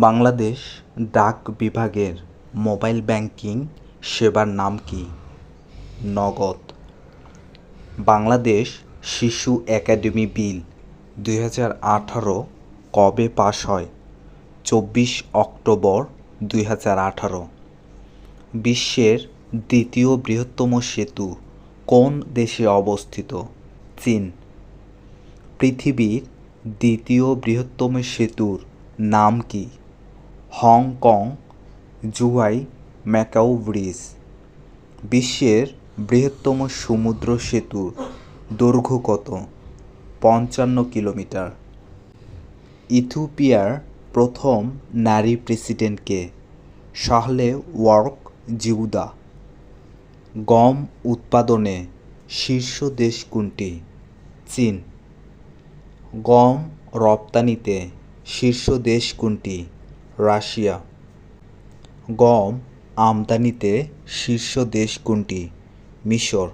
বাংলাদেশ ডাক বিভাগের mobile banking সেবার নাম কি? নগদ। বাংলাদেশ শিশু একাডেমি বিল দুই হাজার আঠারো কবে পাশ হয়? চব্বিশ অক্টোবর দুই হাজার আঠারো। বিশ্বের দ্বিতীয় বৃহত্তম সেতু কোন দেশে অবস্থিত? চীন। পৃথিবীর দ্বিতীয় বৃহত্তম সেতুর নাম কি? Hong Kong Zhuhai, Macau bridge. বিশ্বের বৃহত্তম সমুদ্র সেতুর দৈর্ঘ্য কত? পঞ্চান্ন কিলোমিটার। ইথিওপিয়ার প্রথম নারী প্রেসিডেন্টকে শাহলে ওয়ার্ক জিউদা। গম উৎপাদনে শীর্ষ দেশ কোনটি? চীন। গম রপ্তানিতে শীর্ষ দেশ কোনটি? রাশিয়া। গম আমদানিতে শীর্ষ দেশ কোনটি? মিশর।